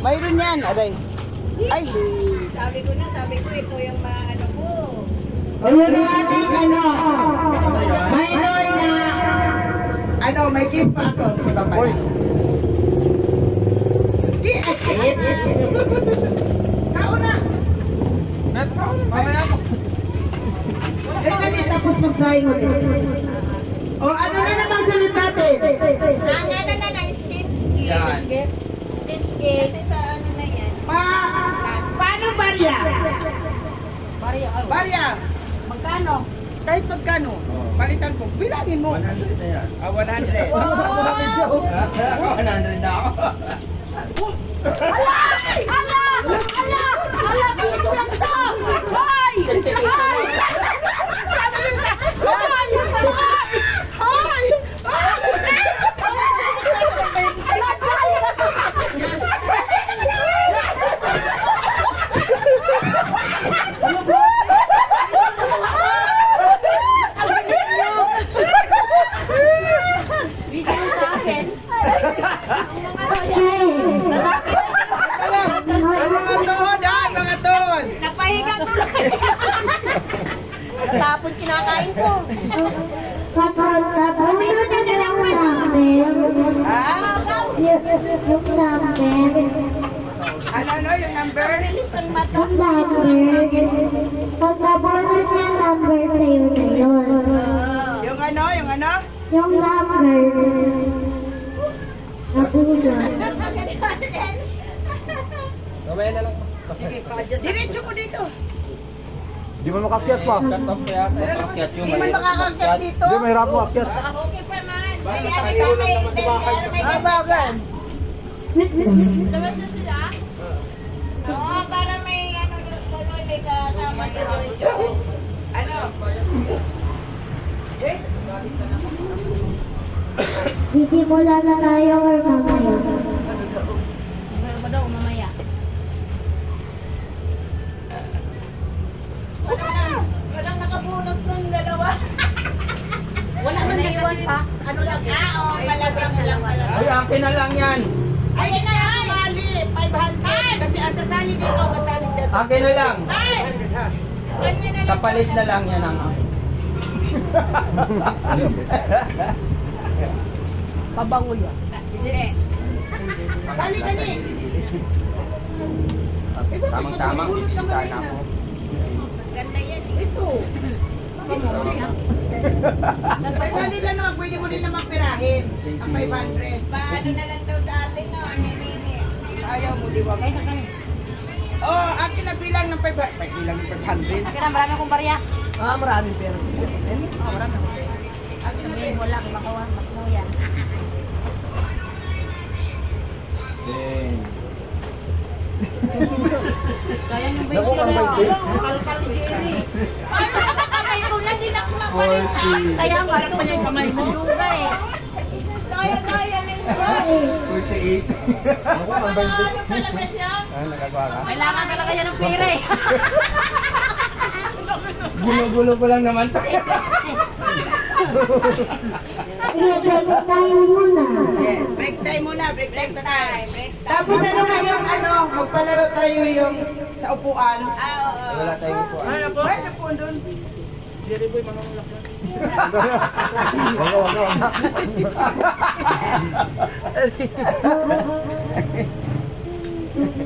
Mayroon yan, aray. Ay, Sabi ko na, sabi ko, ito yung mga ano ko. ayun ang ating ano, minor na, ano, may gift pa ako. Di ba pala? Di, a gift? Kauna. Mamaya mo. Eh, kani, tapos magsayang ulit. O, ano na namang sunod natin? Ang ano na na, is change Yan. Gate. Kasi sa ano na yan. Pa, paano barya? Maria, oh. Barya, Magkano? kahit magkano, palitan ko, bilangin mo. 100 na yan. Ah, 100. Ako, 100 na ako. Hala! Hala! Ano mga tuhod ha, mga tuhod. Napahinga tuloy. Tapon kinakain ko. Kapag tapos yung number, Ha? yung, number, Ano, ano, yung number? Release ng mata. yung number, pag nabulot niya yung number sa'yo na yun. Yung ano, yung ano? Yung number. Mamaya na lang. Diretso mo dito. Di mo makakyat pa. Kaya. Hindi man makakakyat dito. Hindi, mahirap mo akyat. Okay pa man. May ano ka, may tender, may Ah, bagan. Tawad na sila? Oo, para may ano tuloy, may kasama si Jojo. Ano? Eh, Sisimula na tayo or mamaya. Meron ba daw mamaya? Wala na. Walang nakabunot ng dalawa. Wala man na kasi ano lang. Ah, oo, palabing na lang pala. Ay, akin na lang yan. Ayun na, sumali. 500. Kasi ang sasali dito, kasali dyan. Akin na lang. Ay! Kanya na lang. Kapalit na lang yan ang Pabango yan. Hindi. Sali ka ni. Tamang-tamang bibili sana ako. Ganda yan. eh. Ito. Sali lang naman, pwede mo din naman pirahin. Ang 500. Paano na lang daw sa atin no? Nini. Ayaw mo, ba? Oh, akin na bilang ng 500. May bilang ng 500. Akin na marami akong barya. Ah, maraming pera. Oo, marami. Sabihin mo lang, makawan, makmuyan. Ding. Kaya nyo ba ang bait. Kalkal ni Jerry. Paano ka sa kamay ko na din ako mapalit? Kaya nga, pa niya yung kamay mo. Eh. Kaya, kaya ninyo. 48. Ako, ang bait. Ano talaga siya? Ah, nagagawa ka? Kailangan talaga niya ng pera eh. Gulo-gulo ko lang naman to. Sige, break tayo muna. Yeah, break time muna, break time Break tayo. time, break time. Tapos ano ngayon, ano, magpalaro tayo yung sa upuan. Ah, oo. Wala tayong po. Ano po? Ay, upuan doon. Jerry boy, mamamulak na. Wala, wala, wala.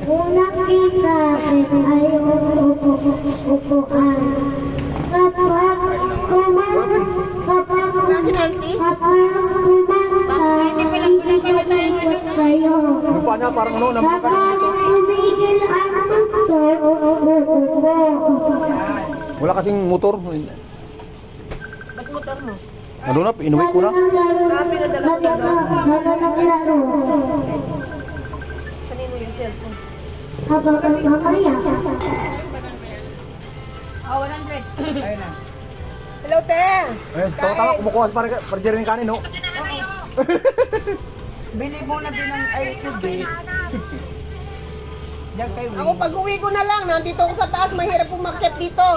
Unang game natin ay upo-upuan. Kapag Niya, parang ano, naman ka Kapag tumigil ang tuktok, uupo. Wala kasing motor. Ba't motor mo? Ano na, inuwi ko na. Ano ng laro? Ano ng laro? Kanino yung cellphone? Habang ang mamaya. Oh, 100. Ayun na. Hello, te! Eh, tama-tama, kumukuha para, para dyan rin kanin, no? Bili mo na din ng ice cube, eh. Diyan kay Ako pag uwi ko na lang, nandito ako sa taas, mahirap umakyat dito.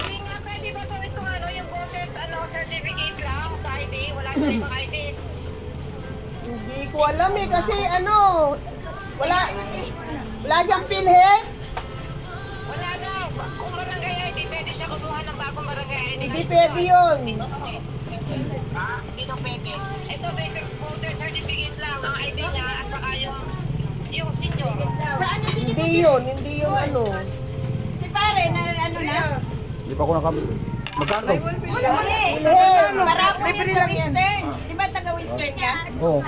Hindi nga, pwede ba to itong ano, yung voters ano, certificate lang sa ID? Wala silang mga ID. Hindi ko alam eh, kasi ano, Wala, wala siyang PhilHealth? Wala na. Kung barangay ID, pwede siya kumuha ng bagong barangay ID. Hindi pwede yun. Hindi daw pwede. Ito, voter, voter certificate lang. Ang ID niya at saka yung yung senior. Saan yung Hindi yun, hindi yung ano. Si pare na ano na? Hindi pa ako nakabili. Magkano? Hindi. PhilHealth. Para ako yun sa Western. Di ba taga Western ka? Oo.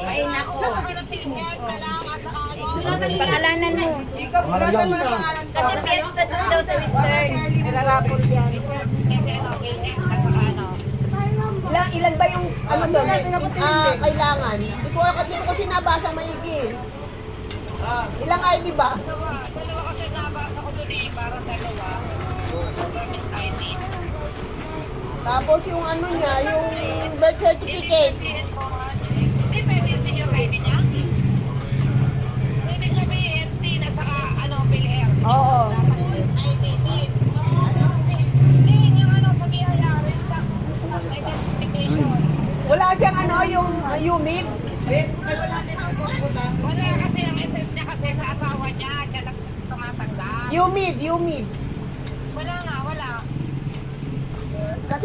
Ay nako. Saka pinapingat na lang at saka ano. Pangalanan mo. Jacob, sulatan mo na pangalan ko. Kasi fiesta doon daw sa Western. Nilarapot yan. Ano. Ilan, ilan ba yung ano doon? Ah, kailangan. Hindi ko, hindi ko kasi nabasang maigi. Ilang ID ba? Dalawa kasi nabasa ko doon eh. Parang dalawa. ID. Tapos yung ano niya, yung birth certificate. Yung uh, unit. Wala kasi ang SS niya kasi sa asawa niya, siya lang tumatanggap. Umid, umid. Wala nga, wala.